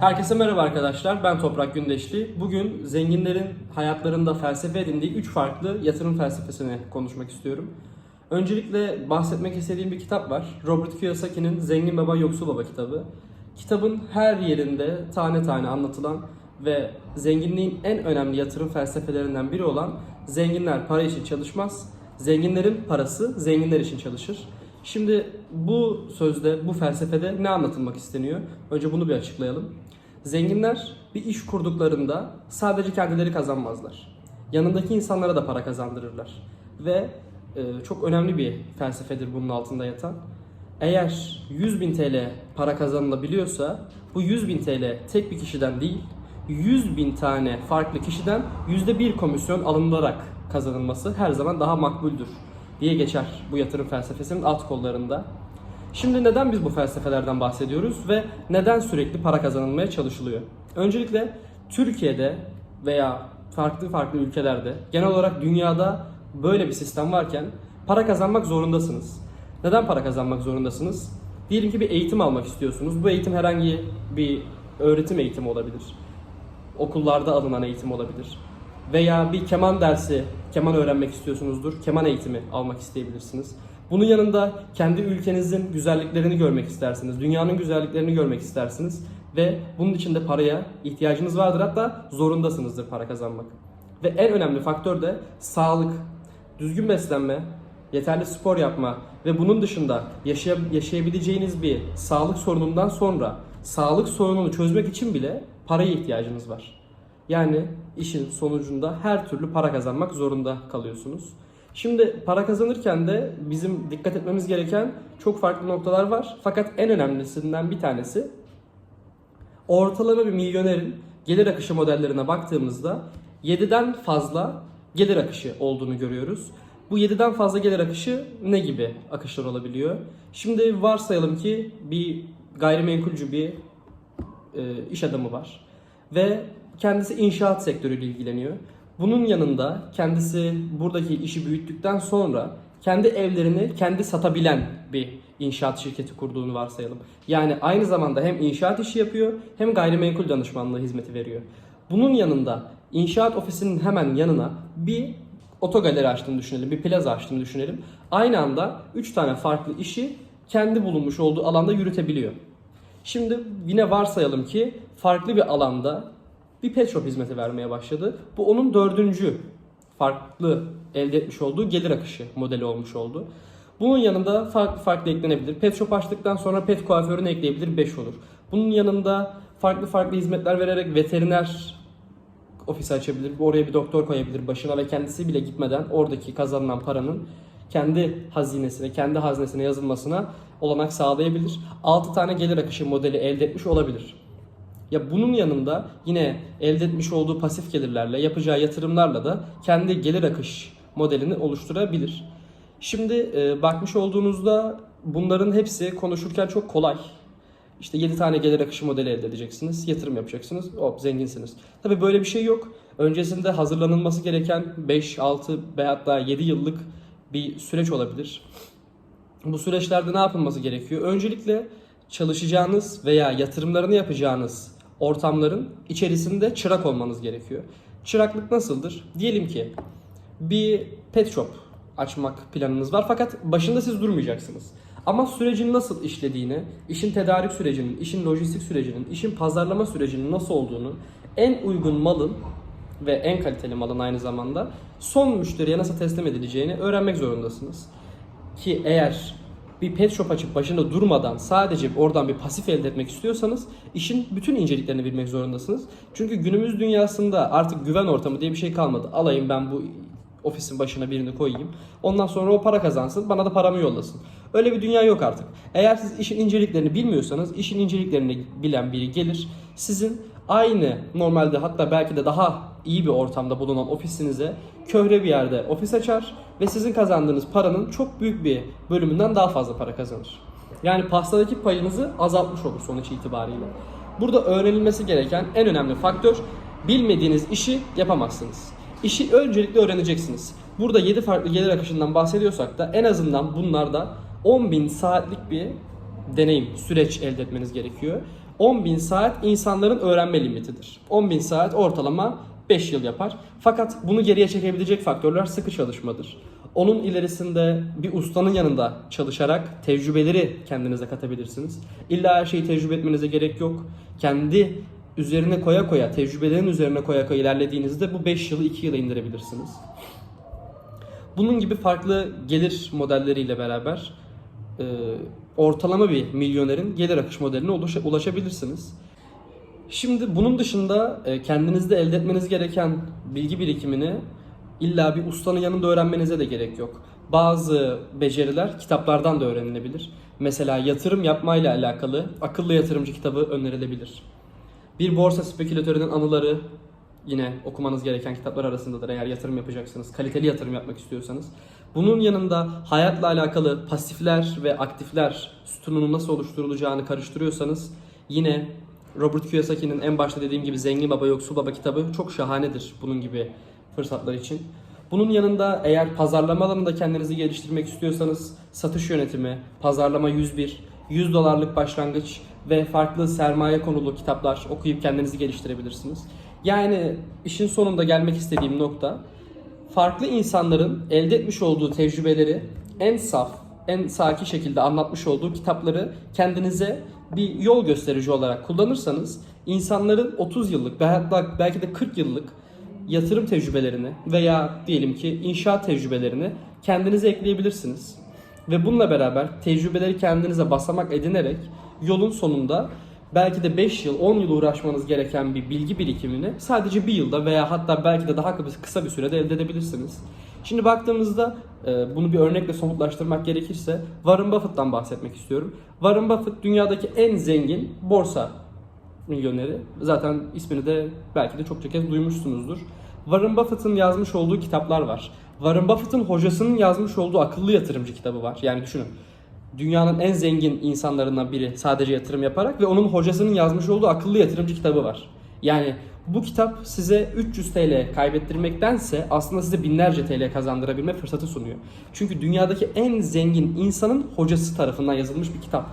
Herkese merhaba arkadaşlar. Ben Toprak Gündeşli. Bugün zenginlerin hayatlarında felsefe edindiği 3 farklı yatırım felsefesini konuşmak istiyorum. Öncelikle bahsetmek istediğim bir kitap var. Robert Kiyosaki'nin Zengin Baba Yoksul Baba kitabı. Kitabın her yerinde tane tane anlatılan ve zenginliğin en önemli yatırım felsefelerinden biri olan zenginler para için çalışmaz, zenginlerin parası zenginler için çalışır. Şimdi bu sözde, bu felsefede ne anlatılmak isteniyor? Önce bunu bir açıklayalım. Zenginler bir iş kurduklarında sadece kendileri kazanmazlar. Yanındaki insanlara da para kazandırırlar. Ve e, çok önemli bir felsefedir bunun altında yatan. Eğer 100 bin TL para kazanılabiliyorsa bu 100 bin TL tek bir kişiden değil 100 bin tane farklı kişiden %1 komisyon alınılarak kazanılması her zaman daha makbuldür diye geçer bu yatırım felsefesinin alt kollarında. Şimdi neden biz bu felsefelerden bahsediyoruz ve neden sürekli para kazanılmaya çalışılıyor? Öncelikle Türkiye'de veya farklı farklı ülkelerde genel olarak dünyada böyle bir sistem varken para kazanmak zorundasınız. Neden para kazanmak zorundasınız? Diyelim ki bir eğitim almak istiyorsunuz. Bu eğitim herhangi bir öğretim eğitimi olabilir. Okullarda alınan eğitim olabilir. Veya bir keman dersi, keman öğrenmek istiyorsunuzdur. Keman eğitimi almak isteyebilirsiniz. Bunun yanında kendi ülkenizin güzelliklerini görmek istersiniz. Dünyanın güzelliklerini görmek istersiniz. Ve bunun için de paraya ihtiyacınız vardır. Hatta zorundasınızdır para kazanmak. Ve en önemli faktör de sağlık. Düzgün beslenme, yeterli spor yapma ve bunun dışında yaşay- yaşayabileceğiniz bir sağlık sorunundan sonra sağlık sorununu çözmek için bile paraya ihtiyacınız var. Yani işin sonucunda her türlü para kazanmak zorunda kalıyorsunuz. Şimdi para kazanırken de bizim dikkat etmemiz gereken çok farklı noktalar var. Fakat en önemlisinden bir tanesi ortalama bir milyonerin gelir akışı modellerine baktığımızda 7'den fazla gelir akışı olduğunu görüyoruz. Bu 7'den fazla gelir akışı ne gibi akışlar olabiliyor? Şimdi varsayalım ki bir gayrimenkulcü bir e, iş adamı var ve kendisi inşaat sektörüyle ilgileniyor. Bunun yanında kendisi buradaki işi büyüttükten sonra kendi evlerini kendi satabilen bir inşaat şirketi kurduğunu varsayalım. Yani aynı zamanda hem inşaat işi yapıyor hem gayrimenkul danışmanlığı hizmeti veriyor. Bunun yanında inşaat ofisinin hemen yanına bir otogaleri açtığını düşünelim, bir plaza açtığını düşünelim. Aynı anda 3 tane farklı işi kendi bulunmuş olduğu alanda yürütebiliyor. Şimdi yine varsayalım ki farklı bir alanda bir pet shop hizmeti vermeye başladı. Bu onun dördüncü farklı elde etmiş olduğu gelir akışı modeli olmuş oldu. Bunun yanında farklı farklı eklenebilir. Pet shop açtıktan sonra pet kuaförünü ekleyebilir 5 olur. Bunun yanında farklı farklı hizmetler vererek veteriner ofisi açabilir. Oraya bir doktor koyabilir başına ve kendisi bile gitmeden oradaki kazanılan paranın kendi hazinesine, kendi haznesine yazılmasına olanak sağlayabilir. 6 tane gelir akışı modeli elde etmiş olabilir. Ya bunun yanında yine elde etmiş olduğu pasif gelirlerle, yapacağı yatırımlarla da kendi gelir akış modelini oluşturabilir. Şimdi e, bakmış olduğunuzda bunların hepsi konuşurken çok kolay. İşte 7 tane gelir akışı modeli elde edeceksiniz, yatırım yapacaksınız, hop zenginsiniz. Tabi böyle bir şey yok. Öncesinde hazırlanılması gereken 5, 6 veyahut da 7 yıllık bir süreç olabilir. Bu süreçlerde ne yapılması gerekiyor? Öncelikle çalışacağınız veya yatırımlarını yapacağınız ortamların içerisinde çırak olmanız gerekiyor. Çıraklık nasıldır? Diyelim ki bir pet shop açmak planınız var fakat başında siz durmayacaksınız. Ama sürecin nasıl işlediğini, işin tedarik sürecinin, işin lojistik sürecinin, işin pazarlama sürecinin nasıl olduğunu, en uygun malın ve en kaliteli malın aynı zamanda son müşteriye nasıl teslim edileceğini öğrenmek zorundasınız. Ki eğer bir pet shop açıp başında durmadan sadece oradan bir pasif elde etmek istiyorsanız işin bütün inceliklerini bilmek zorundasınız. Çünkü günümüz dünyasında artık güven ortamı diye bir şey kalmadı. Alayım ben bu ofisin başına birini koyayım. Ondan sonra o para kazansın, bana da paramı yollasın. Öyle bir dünya yok artık. Eğer siz işin inceliklerini bilmiyorsanız, işin inceliklerini bilen biri gelir, sizin aynı normalde hatta belki de daha iyi bir ortamda bulunan ofisinize köhre bir yerde ofis açar ve sizin kazandığınız paranın çok büyük bir bölümünden daha fazla para kazanır. Yani pastadaki payınızı azaltmış olur sonuç itibariyle. Burada öğrenilmesi gereken en önemli faktör bilmediğiniz işi yapamazsınız. İşi öncelikle öğreneceksiniz. Burada 7 farklı gelir akışından bahsediyorsak da en azından bunlarda 10.000 saatlik bir deneyim, süreç elde etmeniz gerekiyor. 10.000 saat insanların öğrenme limitidir. 10.000 saat ortalama 5 yıl yapar. Fakat bunu geriye çekebilecek faktörler sıkı çalışmadır. Onun ilerisinde bir ustanın yanında çalışarak tecrübeleri kendinize katabilirsiniz. İlla her şeyi tecrübe etmenize gerek yok. Kendi üzerine koya koya, tecrübelerin üzerine koya koya ilerlediğinizde bu 5 yılı 2 yıla indirebilirsiniz. Bunun gibi farklı gelir modelleriyle beraber e, ortalama bir milyonerin gelir akış modeline ulaşa- ulaşabilirsiniz. Şimdi bunun dışında e, kendinizde elde etmeniz gereken bilgi birikimini illa bir ustanın yanında öğrenmenize de gerek yok. Bazı beceriler kitaplardan da öğrenilebilir. Mesela yatırım yapmayla alakalı akıllı yatırımcı kitabı önerilebilir. Bir borsa spekülatörünün anıları yine okumanız gereken kitaplar arasındadır eğer yatırım yapacaksınız, kaliteli yatırım yapmak istiyorsanız. Bunun yanında hayatla alakalı pasifler ve aktifler sütununun nasıl oluşturulacağını karıştırıyorsanız yine Robert Kiyosaki'nin en başta dediğim gibi Zengin Baba Yoksul Baba kitabı çok şahanedir bunun gibi fırsatlar için. Bunun yanında eğer pazarlama alanında kendinizi geliştirmek istiyorsanız satış yönetimi, pazarlama 101, 100 dolarlık başlangıç ve farklı sermaye konulu kitaplar okuyup kendinizi geliştirebilirsiniz. Yani işin sonunda gelmek istediğim nokta farklı insanların elde etmiş olduğu tecrübeleri en saf, en sakin şekilde anlatmış olduğu kitapları kendinize bir yol gösterici olarak kullanırsanız insanların 30 yıllık belki de 40 yıllık yatırım tecrübelerini veya diyelim ki inşaat tecrübelerini kendinize ekleyebilirsiniz. Ve bununla beraber tecrübeleri kendinize basamak edinerek yolun sonunda belki de 5 yıl 10 yıl uğraşmanız gereken bir bilgi birikimini sadece bir yılda veya hatta belki de daha kısa bir sürede elde edebilirsiniz. Şimdi baktığımızda bunu bir örnekle somutlaştırmak gerekirse Warren Buffett'tan bahsetmek istiyorum. Warren Buffett dünyadaki en zengin borsa milyoneri. Zaten ismini de belki de çokça kez duymuşsunuzdur. Warren Buffett'ın yazmış olduğu kitaplar var. Warren Buffett'ın hocasının yazmış olduğu akıllı yatırımcı kitabı var. Yani düşünün. Dünyanın en zengin insanlarından biri sadece yatırım yaparak ve onun hocasının yazmış olduğu akıllı yatırımcı kitabı var. Yani bu kitap size 300 TL kaybettirmektense aslında size binlerce TL kazandırabilme fırsatı sunuyor. Çünkü dünyadaki en zengin insanın hocası tarafından yazılmış bir kitap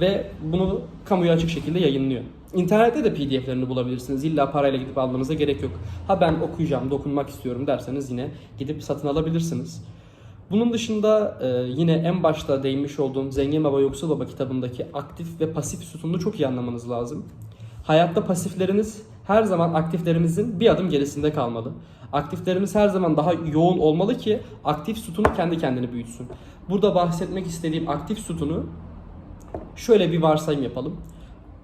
ve bunu kamuya açık şekilde yayınlıyor. İnternette de PDF'lerini bulabilirsiniz. İlla parayla gidip almanıza gerek yok. Ha ben okuyacağım, dokunmak istiyorum derseniz yine gidip satın alabilirsiniz. Bunun dışında e, yine en başta değinmiş olduğum Zengin Baba Yoksul Baba kitabındaki aktif ve pasif sütununu çok iyi anlamanız lazım. Hayatta pasifleriniz her zaman aktiflerimizin bir adım gerisinde kalmalı. Aktiflerimiz her zaman daha yoğun olmalı ki aktif sütunu kendi kendini büyütsün. Burada bahsetmek istediğim aktif sütunu şöyle bir varsayım yapalım.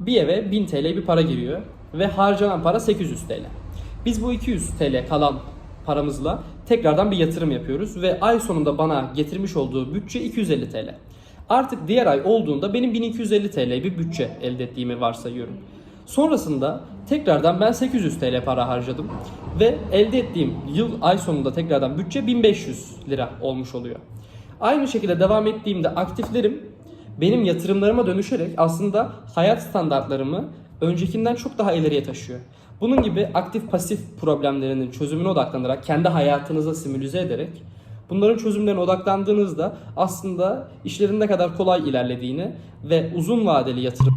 Bir eve 1000 TL bir para giriyor ve harcanan para 800 TL. Biz bu 200 TL kalan paramızla tekrardan bir yatırım yapıyoruz ve ay sonunda bana getirmiş olduğu bütçe 250 TL. Artık diğer ay olduğunda benim 1250 TL bir bütçe elde ettiğimi varsayıyorum. Sonrasında tekrardan ben 800 TL para harcadım ve elde ettiğim yıl ay sonunda tekrardan bütçe 1500 lira olmuş oluyor. Aynı şekilde devam ettiğimde aktiflerim benim yatırımlarıma dönüşerek aslında hayat standartlarımı öncekinden çok daha ileriye taşıyor. Bunun gibi aktif pasif problemlerinin çözümüne odaklanarak kendi hayatınıza simülize ederek bunların çözümlerine odaklandığınızda aslında işlerin ne kadar kolay ilerlediğini ve uzun vadeli yatırım